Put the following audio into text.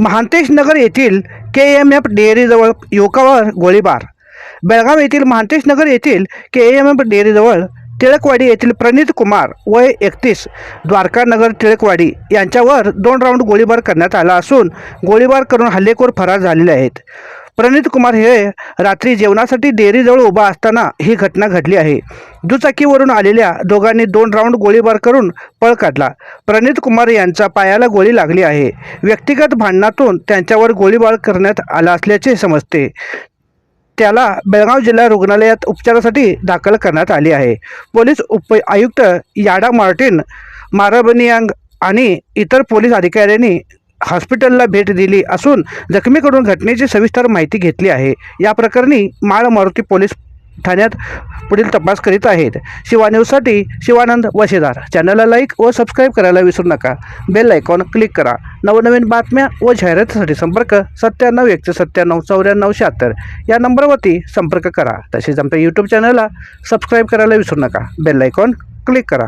महांतेश नगर येथील K M F डेअरीजवळ युवकावर गोळीबार. बेळगाव येथील महांतेश नगर येथील के एम एफ डेअरीजवळ टिळकवाडी येथील प्रणित कुमार वय एकतीस द्वारकानगर टिळकवाडी यांच्यावर दोन राऊंड गोळीबार करण्यात आला असून गोळीबार करून हल्लेखोर फरार झालेले आहेत. प्रणित कुमार हे रात्री जेवणासाठी डेअरीजवळ उभा असताना ही घटना घडली आहे. दुचाकीवरून आलेल्या दोघांनी दोन राऊंड गोळीबार करून पळ काढला. प्रणित कुमार यांच्या पायाला गोळी लागली आहे. व्यक्तिगत भांडणातून त्यांच्यावर गोळीबार करण्यात आला असल्याचे समजते. त्याला बेळगाव जिल्हा रुग्णालयात उपचारासाठी दाखल करण्यात आले आहे. पोलीस उप आयुक्त याडा मार्टिन माराबनियांग आणि इतर पोलीस अधिकाऱ्यांनी हॉस्पिटलला भेट दिली असून जखमीकडून घटनेची सविस्तर माहिती घेतली आहे. या प्रकरणी माळ मारुती पोलीस ठाण्यात पुढील तपास करीत आहेत. शिवा न्यूजसाठी शिवानंद वशेदार. चॅनलला लाईक व सबस्क्राईब करायला विसरू नका. बेल आयकॉन क्लिक करा. नवनवीन बातम्या व जाहिरातीसाठी संपर्क सत्त्याण्णव एकशे सत्त्याण्णव चौऱ्याण्णव शहात्तर. या नंबरवरती संपर्क करा. तसेच आमच्या यूट्यूब चॅनलला सबस्क्राईब करायला विसरू नका. बेल आयकॉन क्लिक करा.